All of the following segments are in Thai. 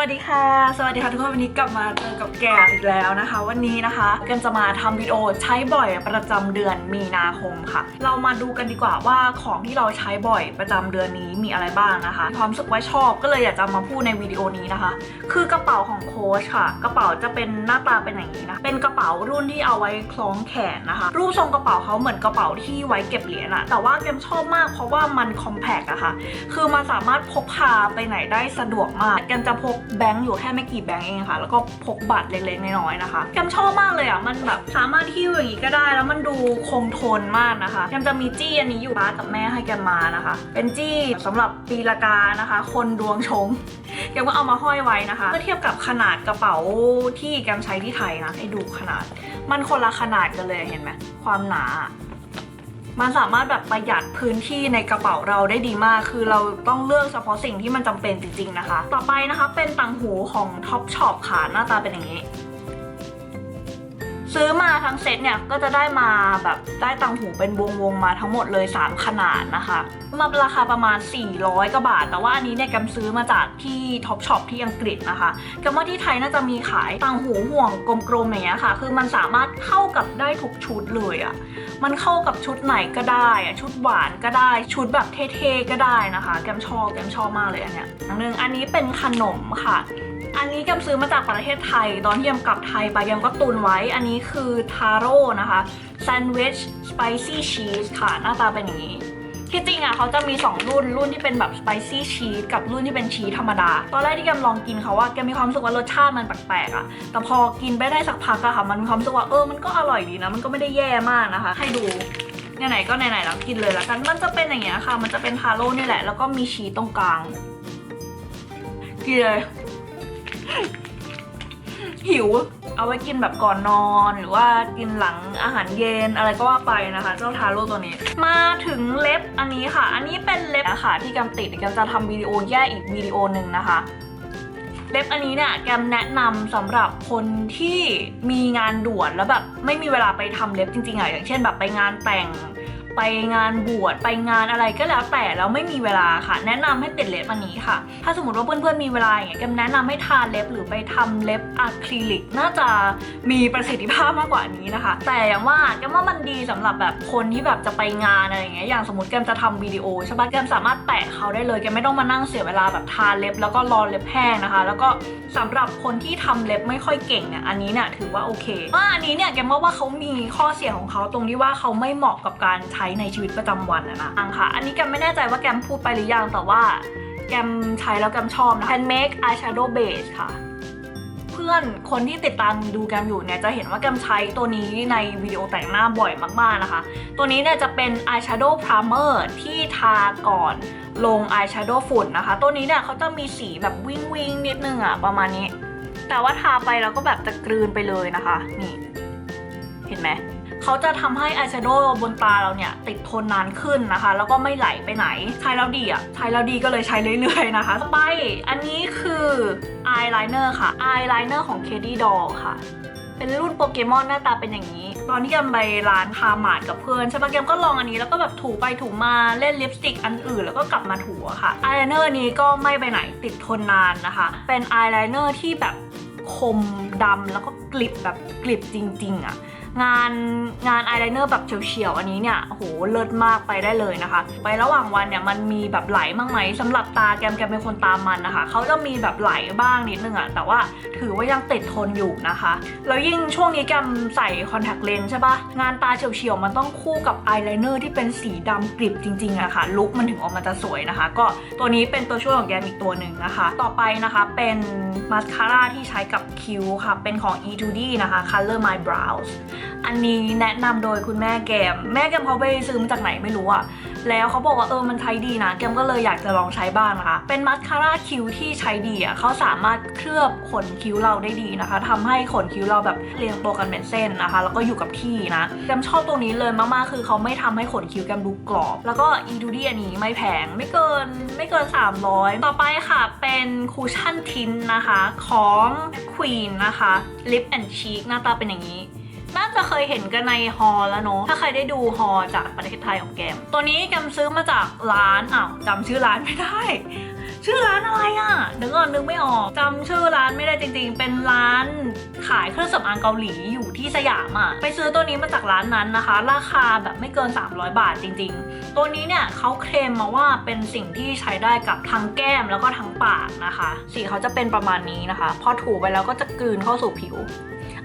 วัสดีค่ะ สวัสดีค่ะทุกคนวันนี้กลับมาเจอกับแกมอีกแล้วนะคะ วันนี้นะคะแกมจะมาทำวิดีโอใช้บ่อยประจำเดือนมีนาคมค่ะ เรามาดูกันดีกว่าว่าของที่เราใช้บ่อยประจำเดือนนี้มีอะไรบ้างนะคะความรู้สึกว่าชอบก็เลยอยากจะมาพูดในวิดีโอนี้นะคะ คือกระเป๋าของโค้ชค่ะ กระเป๋าจะเป็นหน้าตาเป็นอย่างนี้นะเป็นกระเป๋ารุ่นที่เอาไว้คล้องแขนนะคะ รูปทรงกระเป๋าเขาเหมือนกระเป๋าที่ไว้เก็บเหรียญอะแต่ว่าแกมชอบมากเพราะว่ามันคอมแพกอะค่ะคือมันสามารถพกพาไปไหนได้สะดวกมากแกมจะพกแบงค์อยู่แค่ไม่กี่แบงค์เองค่ะ แล้วก็พกบัตรเล็กๆน้อยๆนะคะแกมชอบมากเลยอะ มันแบบสามารถหิ้วอย่างนี้ก็ได้ แล้วมันดูคงทนมากนะคะแกมจะมีจี้อันนี้อยู่ป้ากับแม่ให้แกมมานะคะ เป็นจี้สำหรับปีละกานะคะ คนดวงชงแกมก็เอามาห้อยไว้นะคะเมื่อเทียบกับขนาดกระเป๋าที่แกมใช้ที่ไทยนะให้ดูขนาด มันคนละขนาดกันเลยเห็นไหมความหนา มันสามารถแบบประหยัดพื้นที่ในกระเป๋าเราได้ดีมาก คือเราต้องเลือกเฉพาะสิ่งที่มันจำเป็นจริงๆนะคะ ต่อไปนะคะเป็นต่างหูของ Top Shop ค่ะหน้าตาเป็นอย่างนี้ ซื้อมาทั้งเซตเนี่ยก็จะได้มาแบบได้ต่างหูเป็นวงๆมาทั้งหมดเลย 3 ขนาดนะคะมาราคาประมาณ 400กว่าบาท แต่ว่าอันนี้เนี่ยแกมซื้อมาจากที่ Top Shop ที่อังกฤษนะคะแกมว่าที่ไทยน่าจะมีขายต่างหูห่วงกลมๆอย่างเงี้ยค่ะ คือมันสามารถเข้ากับได้ทุกชุดเลยอะมันเข้ากับชุดไหนก็ได้อะชุดหวานก็ได้ ชุดแบบเท่ๆก็ได้นะคะ แกมชอบแกมชอบมากเลยอันเนี้ยอันหนึงอันนี้เป็นขนมค่ะ อันนี้แกมซื้อมาจากประเทศไทย ตอนที่แกมกลับไทยไปแกมก็ตุนไว้ อันนี้คือทาโร่นะคะแซนด์วิชสไปซี่ชีสค่ะหน้าตาเป็นอย่างนี้ที่จริงอะเขาจะมี 2 รุ่นรุ่นที่เป็นแบบสไปซี่ชีสกับรุ่นที่เป็นชีสธรรมดา ตอนแรกที่แกมลองกินเขาว่าแกมมีความรู้สึกว่ารสชาติมันแปลกๆอะ แต่พอกินไปได้สักพักอะค่ะ มันมีความรู้สึกว่าเออมันก็อร่อยดีนะ มันก็ไม่ได้แย่มากนะคะ ให้ดูไหนๆก็ไหนๆแล้วกินเลยละกันมันจะเป็นอย่างเงี้ยค่ะ มันจะเป็นทาโร่นี่แหละแล้วก็มีชีสตรงกลางกินเลย หิว เอาไว้กินแบบก่อนนอนหรือว่ากินหลังอาหารเย็นอะไรก็ว่าไปนะคะ เจ้าทาโร่ตัวนี้ มาถึงเล็บอันนี้ค่ะ อันนี้เป็นเล็บนะคะที่แกมติดแกมจะทำวิดีโอแยกอีกวิดีโอหนึ่งนะคะเล็บอันนี้เนี่ยแกมแนะนำสำหรับคนที่มีงานด่วนแล้วแบบไม่มีเวลาไปทำเล็บจริงๆอะอย่างเช่นแบบไปงานแต่ง ไปงานบวชไปงานอะไรก็แล้วแต่แล้วไม่มีเวลาค่ะ แนะนำให้ติดเล็บอันนี้ค่ะ ถ้าสมมติว่าเพื่อนๆมีเวลาอย่างเงี้ยแกมแนะนำให้ทาเล็บหรือไปทำเล็บอะคริลิกน่าจะมีประสิทธิภาพมากกว่านี้นะคะ แต่อย่างว่าแกมว่ามันดีสำหรับแบบคนที่แบบจะไปงานอะไรอย่างเงี้ยอย่างสมมติแกมจะทำวิดีโอใช่ปะแกมสามารถแตะเขาได้เลยแกไม่ต้องมานั่งเสียเวลาแบบทาเล็บ แล้วก็รอเล็บแห้งนะคะ แล้วก็สำหรับคนที่ทำเล็บไม่ค่อยเก่งเนี่ยอันนี้เนี่ยถือว่าโอเคว่าอันนี้เนี่ยแกมว่าว่าเขามีข้อเสียของเขาตรงที่ว่าเขาไม่เหมาะกับการใช้ในชีวิตประจำวันอะนะอังค่ะ อันนี้แกมไม่แน่ใจว่าแกมพูดไปหรือยัง แต่ว่าแกมใช้แล้วแกมชอบนะ Handmade Eyeshadow Base ค่ะ เพื่อนคนที่ติดตามดูแกมอยู่เนี่ย จะเห็นว่าแกมใช้ตัวนี้ในวิดีโอแต่งหน้าบ่อยมากๆนะคะ ตัวนี้เนี่ยจะเป็น eyeshadow primer ที่ทาก่อนลง eyeshadow ฝุ่นนะคะ ตัวนี้เนี่ยเขาจะมีสีแบบวิงวิงนิดนึงอะประมาณนี้ แต่ว่าทาไปแล้วก็แบบจะกลืนไปเลยนะคะ นี่ เห็นไหมเขาจะทำให้อายแชโดว์บนตาเราเนี่ย ติดทนนานขึ้นนะคะ แล้วก็ไม่ไหลไปไหน ใช้แล้วดีอะ ใช้แล้วดีก็เลยใช้เรื่อยๆนะคะต่อไปอันนี้คืออายไลเนอร์ค่ะอายไลเนอร์ของ k d d o l l ค่ะ เป็นรุ่นโปเกมอนหน้าตาเป็นอย่างนี้ ตอนที่แกมไปร้านคาร์มาดกับเพื่อนใช่ปะแกมก็ลองอันนี้แล้วก็แบบถูไปถูมาเล่นลิปสติกอันอื่น แล้วก็กลับมาถูอะค่ะอายไลเนอร์นี้ก็ไม่ไปไหนติดทนนานนะคะ เป็นอายไลเนอร์ที่แบบคมดำแล้วก็กลิบแบบกลิบจริง ๆอะ งานงานอายไลเนอร์แบบเฉียวๆอันนี้เนี่ยโอ้โหเลิศมากไปได้เลยนะคะ ไประหว่างวันเนี่ยมันมีแบบไหลบ้างไหมสำหรับตาแกมแกมเป็นคนตามมันนะคะเขาจะมีแบบไหลบ้างนิดนึงอะแต่ว่าถือว่ายังติดทนอยู่นะคะแล้วยิ่งช่วงนี้แกมใส่คอนแทคเลนส์ใช่ปะงานตาเฉียวๆมันต้องคู่กับอายไลเนอร์ที่เป็นสีดำกริบจริงๆอะค่ะลุคมันถึงออกมาจะสวยนะคะ ก็ตัวนี้เป็นตัวช่วยของแกมอีกตัวหนึ่งนะคะ ต่อไปนะคะเป็นมาสคาร่าที่ใช้กับคิ้วค่ะเป็นของ E2D นะคะ Color My Brows อันนี้แนะนำโดยคุณแม่แกม แม่แกมเขาไปซื้อมาจากไหนไม่รู้อะแล้วเขาบอกว่าเออมันใช้ดีนะแกมก็เลยอยากจะลองใช้บ้างนะคะ เป็นมัสคาร่าคิ้วที่ใช้ดีอะเขาสามารถเคลือบขนคิ้วเราได้ดีนะคะทำให้ขนคิ้วเราแบบเรียงตัวกันเป็นเส้นนะคะ แล้วก็อยู่กับที่นะแกมชอบตัวนี้เลยมากๆคือเขาไม่ทำให้ขนคิ้วแกมดูกรอบ แล้วก็อีดูดี้อันนี้ไม่แพงไม่เกินไม่เกิน 300 ต่อไปค่ะเป็นคูชั่นทินนะคะของ Queen นะคะ Lip and Cheek หน้าตาเป็นอย่างนี้ น่าจะเคยเห็นกันในฮอลแล้วเนอะถ้าใครได้ดูฮอลจากประเทศไทยของแกม ตัวนี้แกมซื้อมาจากร้านอ้าวจำชื่อร้านไม่ได้ ชื่อร้านอะไรอะ่ะเดี๋ยวก่อนนึกไม่ออกจำชื่อร้านไม่ได้จริงๆ เป็นร้านขายเครื่องสำอางเกาหลีอยู่ที่สยามอะ่ะ ไปซื้อตัวนี้มาจากร้านนั้นนะคะ ราคาแบบไม่เกิน 300 บาทจริง ๆ ตัวนี้เนี่ยเขาเคลมมาว่าเป็นสิ่งที่ใช้ได้กับทั้งแก้มแล้วก็ทั้งปากนะคะ สีเขาจะเป็นประมาณนี้นะคะ พอถูไปแล้วก็จะกลืนเข้าสู่ผิว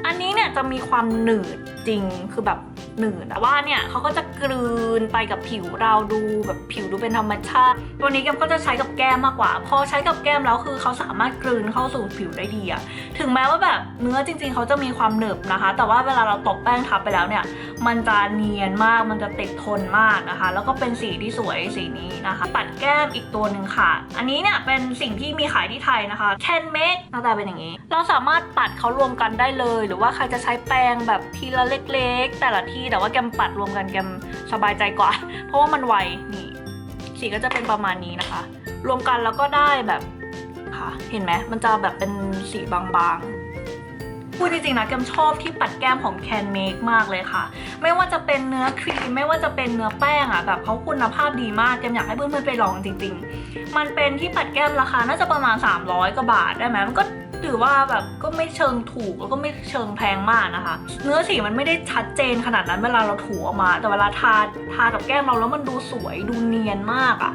อันนี้เนี่ยจะมีความหนืดจริงคือแบบหนืดแต่ว่าเนี่ยเขาก็จะกลืนไปกับผิวเราดูแบบผิวดูเป็นธรรมชาติ ตัวนี้แกมก็จะใช้กับแก้มมากกว่า พอใช้กับแก้มแล้วคือเขาสามารถกลืนเข้าสู่ผิวได้ดีอะถึงแม้ว่าแบบเนื้อจริง ๆเขาจะมีความหนึบนะคะ แต่ว่าเวลาเราตบแป้งทับไปแล้วเนี่ยมันจะเนียนมาก มันจะติดทนมากนะคะ แล้วก็เป็นสีที่สวยสีนี้นะคะ ปัดแก้มอีกตัวหนึ่งค่ะ อันนี้เนี่ยเป็นสิ่งที่มีขายที่ไทยนะคะ Can Make หน้าตาเป็นอย่างนี้ เราสามารถปัดเขารวมกันได้เลย หรือว่าใครจะใช้แป้งแบบทีละเล็ก ๆ แต่ละที่แต่ว่าแกมปัดรวมกันแกมสบายใจกว่า เพราะว่ามันไวนี่สีก็จะเป็นประมาณนี้นะคะ รวมกันแล้วก็ได้แบบค่ะ เห็นไหมมันจะแบบเป็นสีบางๆ พูดจริงๆนะแกมชอบที่ปัดแก้มของ Can Make มากเลยค่ะ ไม่ว่าจะเป็นเนื้อครีม ไม่ว่าจะเป็นเนื้อแป้งอะแบบเขาคุณภาพดีมากแกมอยากให้เพื่อนๆไปลองจริง ๆ มันเป็นที่ปัดแก้มราคาน่าจะประมาณ 300กว่าบาทได้ไหมมันก็ถือว่าแบบก็ไม่เชิงถูกแล้วก็ไม่เชิงแพงมากนะคะ เนื้อสีมันไม่ได้ชัดเจนขนาดนั้นเวลาเราถูออกมา แต่เวลาทาทากับแก้มเราแล้วมันดูสวยดูเนียนมากอะ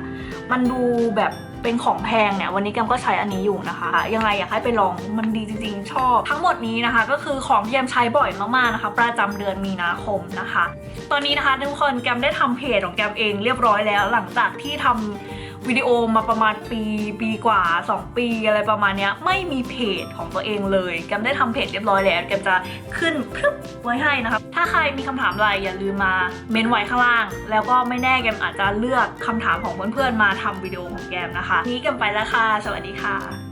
มันดูแบบ เป็นของแพงเนี่ยวันนี้แกมก็ใช้อันนี้อยู่นะคะ ยังไงอยากให้ไปลองมันดีจริงๆ ชอบ ทั้งหมดนี้นะคะ ก็คือของที่แกมใช้บ่อยมากๆนะคะ ประจำเดือนมีนาคมนะคะ ตอนนี้นะคะทุกคนแกมได้ทำเพจของแกมเองเรียบร้อยแล้ว หลังจากที่ทำ วิดีโอมาประมาณปีปีกว่า 2 ปีอะไรประมาณเนี้ยไม่มีเพจของตัวเองเลยแกมได้ทำเพจเรียบร้อยแล้วแกมจะขึ้นพรึบไว้ให้นะคะถ้าใครมีคำถามอะไรอย่าลืมมาเมนไว้ข้างล่าง แล้วก็ไม่แน่แกมอาจจะเลือกคำถามของเพื่อนๆมาทำวิดีโอของแกมนะคะนี้แกมไปแล้วค่ะ สวัสดีค่ะ